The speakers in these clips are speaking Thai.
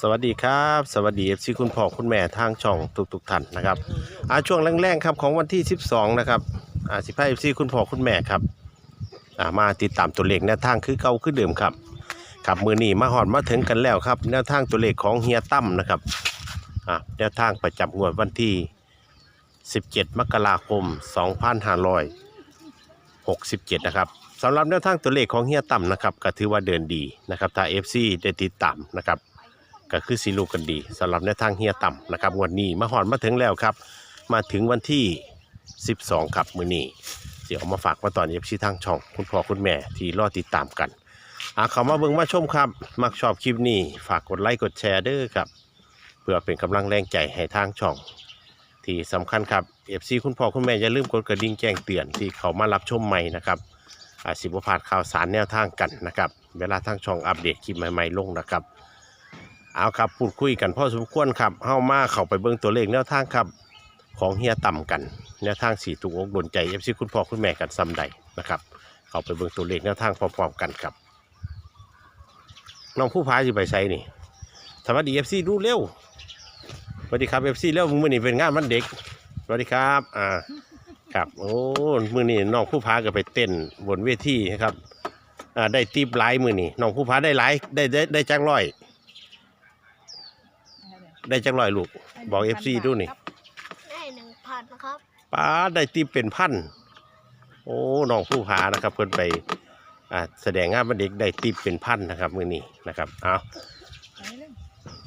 สวัสดีครับ สวัสดีเอฟซีคุณพ่อคุณแม่ทางช่องทุกๆท่านนะครับอาช่วงแรงๆครับของวันที่ 12 นะครับอาสิบห้าเอฟซีคุณพ่อคุณแม่ครับอ่ามาติดตามตัวเลขแนวทางคือเก่าคือเดิมครับครับมือนี้มาหอดมาถึงกันแล้วครับแนวทางตัวเลขของเฮียตั้มนะครับอ่าแนวทางประจำงวดวันที่ 17 มกราคม 2567 นะครับสำหรับแนวทางตัวเลขของเฮียตั้มนะครับก็ถือว่าเดินดีนะครับถ้า FC ได้ติดตามนะครับ ก็คือสีลูกกันดีสำหรับในทางเฮียต่ำนะครับวันนี้มาหอนมาถึงแล้วครับ มาถึงวันที่ 12ครับมือนี้เดี๋ยวเอามาฝากมาตอนเย็บชีทางช่อง คุณพ่อคุณแม่ที่รอติดตามกันอะเขามาเบิ่งมาชมครับ มักชอบคลิปนี้ ฝากกดไลค์กดแชร์เด้อครับ เพื่อเป็นกำลังแรงใจให้ทางช่อง ที่สำคัญครับ FC คุณพ่อคุณแม่อย่าลืมกดกระดิ่งแจ้งเตือนที่เขามารับชมใหม่นะครับอาสิบพลาดข่าวสารแนวทางกันนะครับ เวลาทางช่องอัปเดตคลิปใหม่ๆลงนะครับ เอาครับพูดคุยกันพ่อสมควรครับเฮามาเข้าไปเบิ่งตัวเลขแนวทางครับของเฮียต่ำกันแนวทางสีตุกอกดนใจเอฟซีคุณพ่อคุณแม่กันซ้ำใดนะครับเข้าไปเบิ่งตัวเลขแนวทางพร้อมๆกันครับน้องผู้พาอยู่ไปใช้นี่สวัสดีเอฟซีดูเร็วสวัสดีครับเอฟซีเร็วมือนี้เป็นงานวันเด็กสวัสดีครับอ่าครับโอ้มือนี้น้องผู้พาก็ไปเต้นบนเวทีนะครับอ่าได้ตีบหลายมือนี้น้องผู้พาได้หลายได้ได้ได้จักร้อย ได้จังลอยลูก บอกเอฟซีดูนี่ได้หนึ่งพันนะครับป้าได้ตีเป็นพันโอ้น้องผู้พานะครับ เพิ่นไปอ่าแสดงงานวันเด็กได้ตีเป็นพันนะครับมือนี้นะครับเอา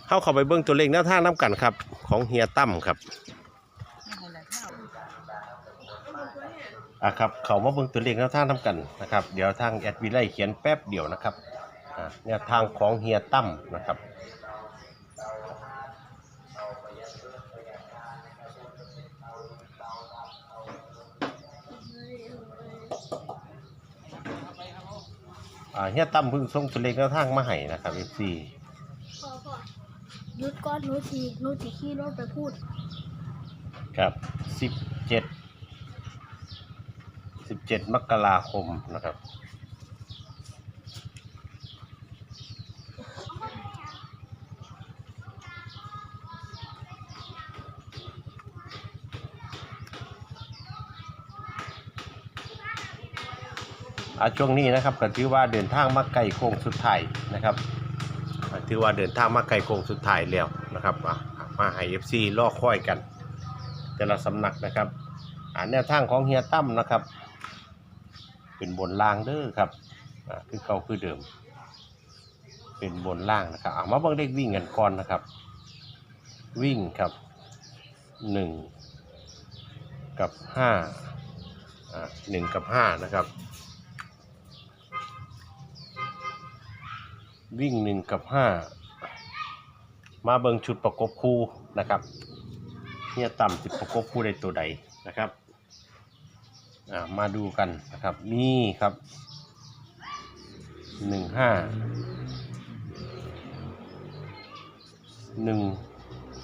เข้าเข้าไปเบิ้งตัวเลขแนวทางน้ำกันครับ ของเฮียตั้มครับอะครับเขามาเบิ้งตัวเลขแนวทางน้ำกันนะครับ เดี๋ยวทางแอดวิไลเขียนแป๊บเดียวนะครับอ่าแนวทางของเฮียตั้มนะครับ อ่าเฮียตั้มเพิ่งส่งตัวเลขแนวทางมาให้นะครับเอฟซีพ่อพ่อหยุดก้อนหนูสีหนูสีขี้รถไปพูดครับสิบเจ็ดสิบเจ็ดมกราคมนะครับ อาช่วงนี้นะครับก็ถือว่าเดินทางมาไกลโค้งสุดท้ายนะครับถือว่าเดินทางมาไกลโค้งสุดท้ายแล้วนะครับมาให้เอฟซีล่อค่อยกัน แต่ละสำนักนะครับอ่าแนวทางของเฮียตั้มนะครับ เป็นบนล่างเด้อครับคือเก่าคือเดิม เป็นบนล่างนะครับเอามาเบิ่งเลขวิ่งกันก่อนนะครับ วิ่งครับหนึ่งกับห้าอ่าหนึ่งกับห้านะครับ วิ่งหนึ่งกับห้ามาเบิงชุดประกบคู่นะครับเนี่ยต่ำสิประกบคู่ใดตัวใดนะครับมาดูกันนะครับนี่ครับหนึ่งห้าหนึ่ง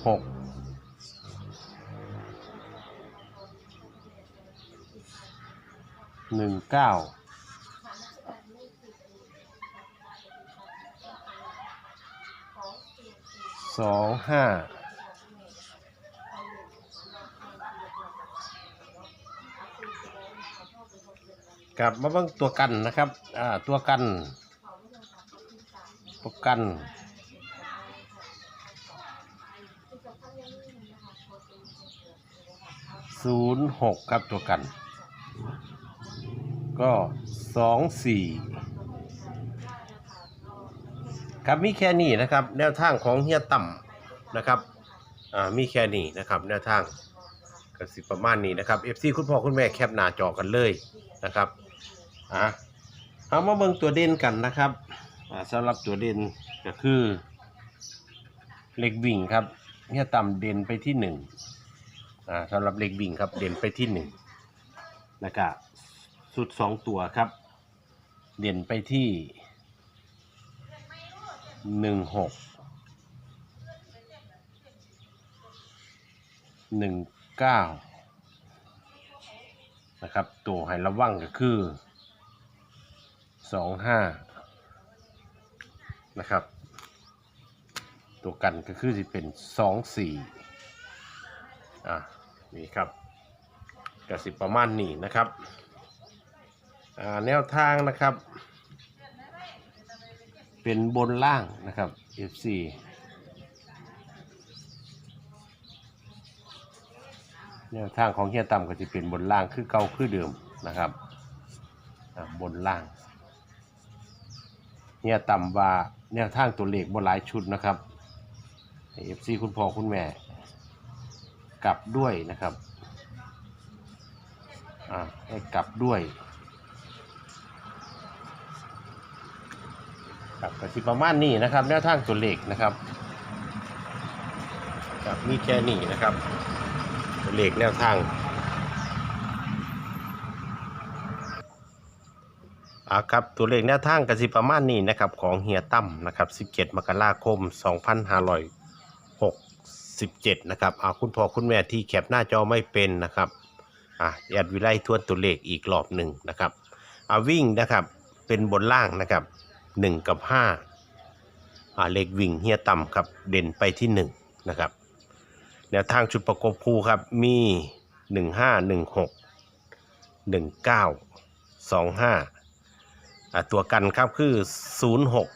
หกหนึ่งเก้า สองห้ากับมาเบิ่งตัวกันนะครับ อ่า ตัวกัน ตัวกัน ศูนย์หกครับตัวกัน ก็สองสี่ ครับมีแค่นี้นะครับ แนวทางของเฮียต่ำนะครับอ่ามีแค่นี้นะครับแนวทางก็สิประมาณนี้นะครับ FC คุณพ่อคุณแม่แคปหน้าจอกันเลยนะครับอะเอามาเบิ่งตัวเด่นกันนะครับอ่าสำหรับตัวเด่นก็คือเล็กวิ่งครับเฮียต่ำเด่นไปที่หนึ่งอ่าสำหรับเล็กวิ่งครับเด่นไปที่หนึ่งนะครับสุดสองตัวครับ เด่นไปที่ หนึ่งหกหนึ่งเก้านะครับ ตัวให้ระวังก็คือสองห้านะครับ ตัวกันก็คือจะเป็นสองสี่อะนี่ครับกระสิประมาณนี้นะครับอ่าแนวทางนะครับ เป็นบนล่างนะครับ FC แนวทางของเฮียต่ำก็จะเป็นบนล่างคือเก่าคือเดิมนะครับอะบนล่างเฮียต่ำว่าแนวทางตัวเลขบนหลายชุดนะครับเอฟซีคุณพ่อคุณแม่กลับด้วยนะครับอ่าให้กลับด้วย ครับก็สิประมาณนี้นะครับแนวทางตัวเลขนะครับครับมีแค่นี้นะครับ ตัวเลขแนวทางอ่าครับตัวเลขแนวทางกสิประมาณนี้นะครับของเฮียตั้มนะครับ 17 มกราคม 2567 นะครับอ่าคุณพ่อคุณแม่ที่แคปหน้าจอไม่เป็นนะครับอ่าแอดวิไลทวนตัวเลขอีกรอบหนึ่งนะครับอ่าวิ่งนะครับเป็นบนล่างนะครับ 1 กับ5อ่าเลขวิ่งเฮียต่ำครับเด่นไปที่ 1 นะครับแนวทางชุดประกบคู่ครับมีหนึ่งห้าหนึ่งหกหนึ่งเก้าสองห้าตัวกันครับคือศูนย์หก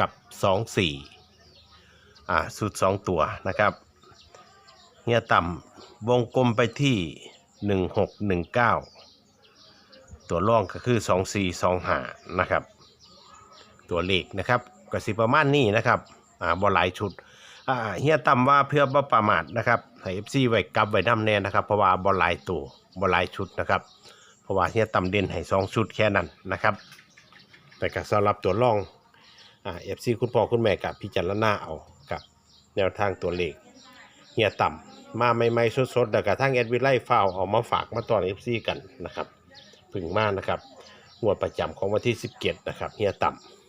กับสองสี่อ่าสุดสองตัวนะครับเฮียต่ำวงกลมไปที่หนึ่งหกหนึ่งเก้าตัวล่องก็คือสองสี่สองห้านะครับ ตัวเลขนะครับก็สิประมาณนี้นะครับอ่าบอหลายชุดอ่าเฮียต่ำว่าเพื่อบ่ประมาทนะครับให้เอฟซีไว้กลับไว้นำแน่นะครับเพราะว่าบอลหลายตัวบอลหลายชุดนะครับเพราะว่าเฮียต่ำเด่นให้สองชุดแค่นั้นนะครับ แต่ก็สำหรับตัวร่องอ่าเอฟซีคุณพ่อคุณแม่กับพิจารณาเอากับแนวทางตัวเลขเฮียต่ำมาใหม่ๆสดๆแล้วก็ทั้งแอดวิไลฟาวเอามาฝากมาตอนเอฟซีกันนะครับผึ่งมากนะครับงวดประจำของวันที่ 17 นะครับเฮียต่ำ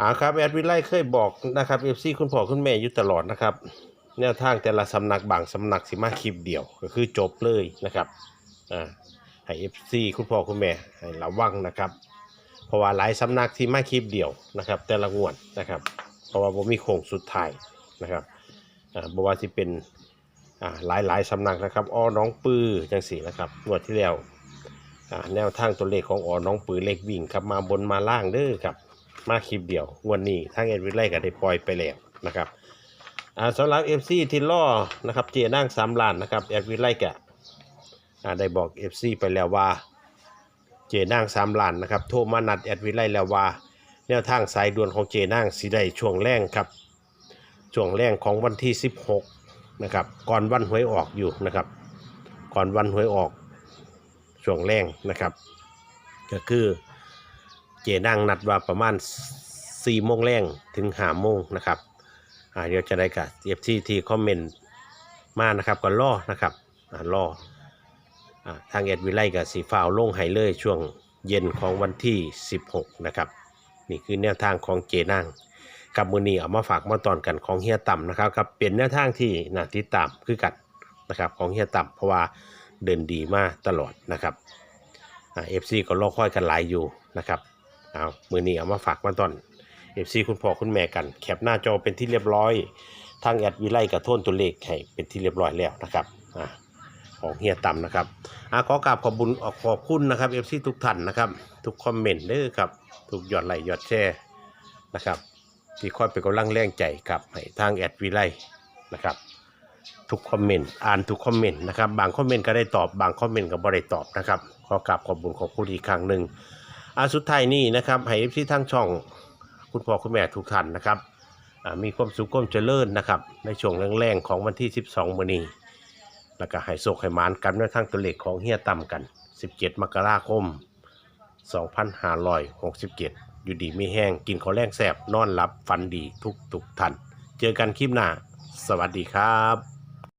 อ่าครับแอดวิไลเคยบอกนะครับเอฟซีคุณพ่อคุณแม่อยู่ตลอดนะครับแนวทางแต่ละสำนักบางสำนักสิมาคลิปเดียวก็คือจบเลยนะครับอ่าให้เอฟซีคุณพ่อคุณแม่ให้ระวังนะครับ เพราะว่าหลายสำนักที่มาคลิปเดียวนะครับ แต่ละงวดนะครับ เพราะว่าผมมีโค้งสุดท้ายนะครับอ่าบอกว่าที่เป็นอ่าหลายหลายสำนักนะครับอ้อน้องปือจังสีนะครับงวดที่แล้วอ่าแนวทางตัวเลขของอ้อน้องปือเลขวิ่งครับมาบนมาล่างเด้อครับ มาคลิปเดียววันนี้ทางเอ็ดวิไลก็ได้ปล่อยไปแล้วนะครับสำหรับ FC ที่ล่อนะครับเจนั่งสามล้านนะครับเอ็ดวิไลก็อ่ได้บอก FC ไปแล้วว่า เจนั่งสามล้านนะครับโทรมานัดแอดวิไลแล้วว่า แนวทางสายด่วนของเจนั่งสีได้ช่วงแรงครับช่วงแรงของวันที่ 16นะครับก่อนวันหวยออกอยู่นะครับ ก่อนวันหวยออกช่วงแรงนะครับ ก็คือ เจนั่งนัดว่าประมาณ4โมงแรงถึง5โมงนะครับอ่าเดี๋ยวจะได้กับเอฟซีที่คอมเมนต์มานะครับก็รอนะครับอ่ารออ่าทางเอ็ดวิไลกับสีฟ้าวลงไห้เลยช่วงเย็นของวันที่ 16 นะครับ นี่คือแนวทางของเจนั่งกับมือนีเอามาฝากมาตอนกันของเฮียต่ำนะครับกับเป็นแนวทางที่น่าติดตามคือกันนะครับของเฮียต่ำเพราะว่าเดินดีมากตลอดนะครับเอฟซีก็รอคอยกันหลายอยู่นะครับ เอามือนี้เอามาฝากมาตอนเอฟซีคุณพ่อคุณแม่กัน แคปหน้าจอเป็นที่เรียบร้อย ทางแอดวิไลกับโทนตัวเลขให้เป็นที่เรียบร้อยแล้วนะครับอ่าของเฮียต่ำนะครับอาขอกราบขอบบุญขอบคุณนะครับเอฟซีทุกท่านนะครับ ทุกคอมเมนต์เด้อครับ ทุกยอดไลค์ยอดแชร์นะครับ ที่คอยเป็นกำลังแรงใจครับให้ทางแอดวิไลนะครับ ทุกคอมเมนต์อ่านทุกคอมเมนต์นะครับ บางคอมเมนต์ก็ได้ตอบ บางคอมเมนต์ก็บ่ได้ตอบนะครับ ขอกราบขอบบุญขอบคุณอีกครั้งหนึ่ง อาสุดท้ายนี้นะครับให้ที่ทั้งช่องคุณพ่อคุณแม่ทุกท่านนะครับมีความสุขความเจริญนะครับในช่วงแรงๆของวันที่ 12มื้อนี้แล้วก็ให้โศกให้มานกันด้วยทั้งตัวเลขของเฮียต่ำกัน 17 มกราคม 2567 อยู่ดีไม่แห้งกินข้าวแรงแสบนอนหลับฝันดีทุกๆท่านเจอกันคลิปหน้า สวัสดีครับ